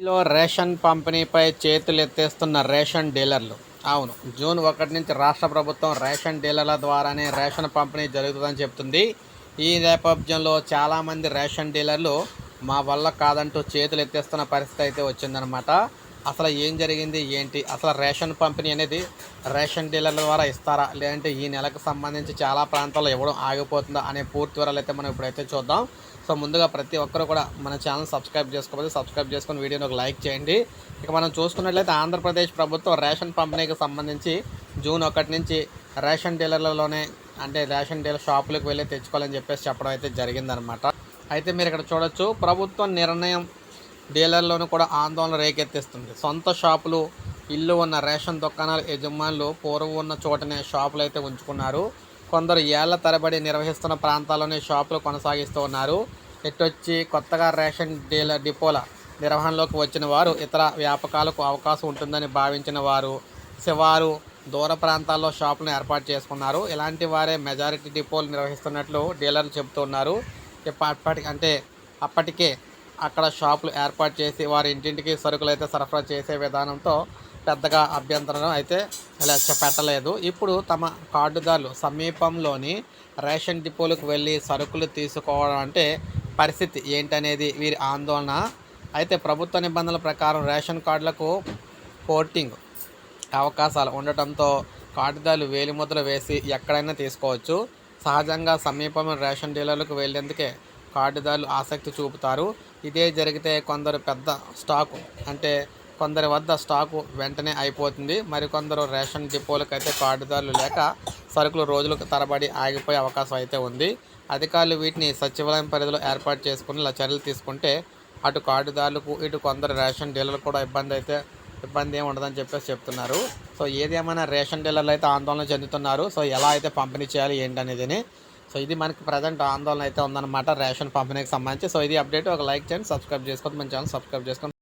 లో రేషన్ పంపిణీపై చేతులు ఎత్తేస్తున్న రేషన్ డీలర్లు. అవును జూన్ ఒకటి నుంచి రాష్ట్ర ప్రభుత్వం రేషన్ డీలర్ల ద్వారానే రేషన్ పంపిణీ జరుగుతుందని చెప్తుంది ఈ నేపథ్యంలో చాలామంది రేషన్ డీలర్లు మా వల్ల కాదంటూ చేతులు ఎత్తేస్తున్న పరిస్థితి అయితే వచ్చిందనమాట అసలు ఏం జరిగింది ఏంటి అసలు రేషన్ పంపిణీ అనేది రేషన్ డీలర్ల ద్వారా ఇస్తారా లేదంటే ఈ నెలకు సంబంధించి చాలా ప్రాంతాల్లో ఇవ్వడం ఆగిపోతుందా అనే పూర్తి వివరాలు అయితే మనం ఇప్పుడైతే చూద్దాం. సో ముందుగా ప్రతి ఒక్కరు కూడా మన ఛానల్ సబ్స్క్రైబ్ చేసుకోకపోతే సబ్స్క్రైబ్ చేసుకొని వీడియోని ఒక లైక్ చేయండి. ఇక మనం చూసుకున్నట్లయితే ఆంధ్రప్రదేశ్ ప్రభుత్వం రేషన్ పంపిణీకి సంబంధించి జూన్ ఒకటి నుంచి రేషన్ డీలర్లలోనే అంటే రేషన్ డీలర్ షాపులకు వెళ్ళి తెచ్చుకోవాలని చెప్పేసి చెప్పడం అయితే జరిగిందనమాట. అయితే మీరు ఇక్కడ చూడొచ్చు ప్రభుత్వం నిర్ణయం డీలర్లను కూడా ఆందోళన రేకెత్తిస్తుంది. సొంత షాపులు ఇల్లు ఉన్న రేషన్ దుకాణాల యజమానులు పూర్వం ఉన్న చోటనే షాపులు అయితే ఉంచుకున్నారు. కొందరు ఏళ్ళ తరబడి నిర్వహిస్తున్న ప్రాంతాల్లోనే షాపులు కొనసాగిస్తూ ఉన్నారు. ఎట్టొచ్చి కొత్తగా రేషన్ డీలర్ డిపోల నిర్వహణలోకి వచ్చిన వారు ఇతర వ్యాపకాలకు అవకాశం ఉంటుందని భావించిన వారు శివారు దూర ప్రాంతాల్లో షాపులను ఏర్పాటు చేసుకున్నారు. ఇలాంటి వారే మెజారిటీ డిపోలు నిర్వహిస్తున్నట్లు డీలర్లు చెబుతున్నారు ఇప్పటి అంటే అప్పటికే అక్కడ షాపులు ఏర్పాటు చేసి వారి ఇంటింటికి సరుకులు అయితే సరఫరా చేసే విధానంతో పెద్దగా అభ్యంతరం అయితే పెట్టలేదు ఇప్పుడు తమ కార్డుదారులు సమీపంలోని రేషన్ డిపోలకు వెళ్ళి సరుకులు తీసుకోవడం అంటే పరిస్థితి ఏంటనేది వీరి ఆందోళన. అయితే ప్రభుత్వ నిబంధనల ప్రకారం రేషన్ కార్డులకు పోర్టింగ్ అవకాశాలు ఉండటంతో కార్డుదారులు వేలిముద్ర వేసి ఎక్కడైనా తీసుకోవచ్చు. సహజంగా సమీపంలో రేషన్ డీలర్లకు వెళ్ళేందుకే కార్డుదారులు ఆసక్తి చూపుతారు. ఇదే జరిగితే కొందరు పెద్ద స్టాకు అంటే కొందరి వద్ద స్టాకు వెంటనే అయిపోతుంది. మరికొందరు రేషన్ డిపోలకు అయితే కార్డుదారులు లేక సరుకులు రోజులకు తరబడి ఆగిపోయే అవకాశం అయితే ఉంది. అధికారులు వీటిని సచివాలయం పరిధిలో ఏర్పాటు చేసుకుని ఇలా చర్యలు తీసుకుంటే అటు కార్డుదారులకు ఇటు కొందరు రేషన్ డీలర్లు కూడా ఇబ్బంది అయితే ఇబ్బంది ఏమి ఉండదని చెప్పేసి చెప్తున్నారు. సో ఏదేమైనా రేషన్ డీలర్లు అయితే ఆందోళన చెందుతున్నారు. సో ఎలా అయితే పంపిణీ చేయాలి ఏంటనేదిని సో ఇది మనకి ప్రజెంట్ ఆందోళన అయితే ఉందన్నమాట రేషన్ పంపిణీకి సంబంధించి. సో ఇది అప్డేట్ ఒక లైక్ చేయండి సబ్స్క్రైబ్ చేసుకోండి. మన ఛానల్ సబ్స్క్రైబ్ చేసుకోండి.